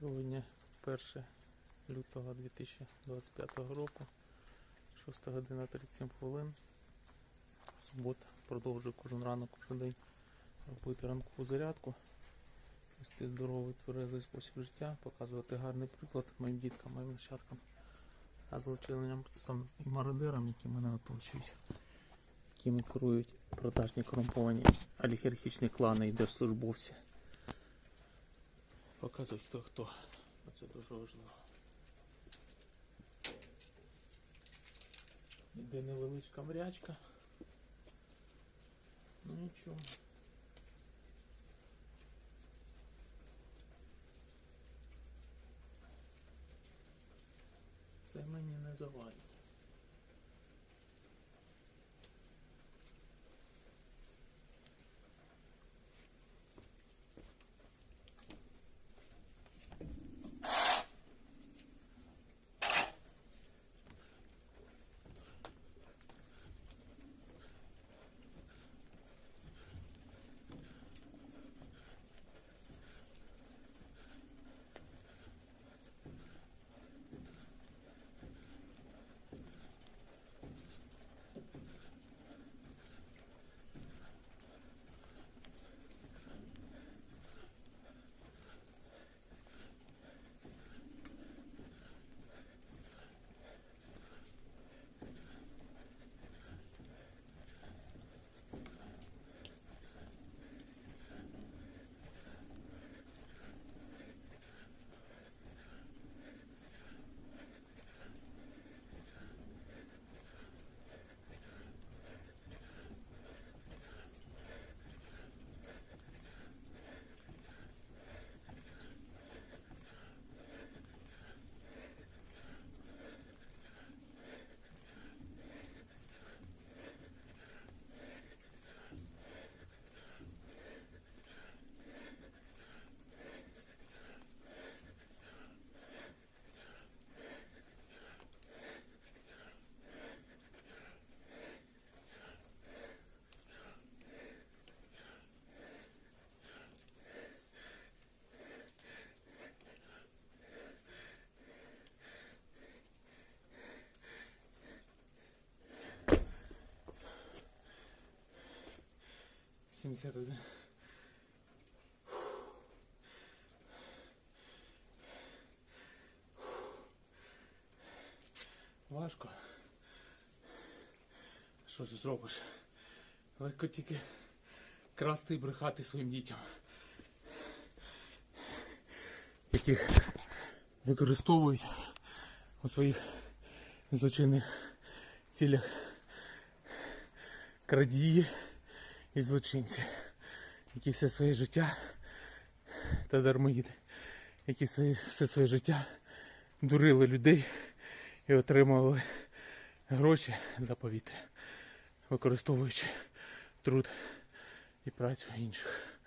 Сьогодні 1 лютого 2025 року, 6 година 37 хвилин. Субота. Продовжую кожен ранок, кожен день робити ранкову зарядку, вести здоровий тверезий спосіб життя, показувати гарний приклад моїм діткам, моїм нащадкам, а процесом і мародерам, які мене оточують, якими керують продажні корумповані олігархічні клани і держслужбовці. Показують хто хто. Це дуже важливо. Іде невеличка мрячка. Ну нічого. Це мені не завадить. Сімдесят один. Важко. Що ж зробиш? Легко тільки красти і брехати своїм дітям. Яких використовують у своїх злочинних цілях крадії і злочинці, які все своє життя та дармоїди, які все своє життя дурили людей і отримували гроші за повітря, використовуючи труд і працю інших.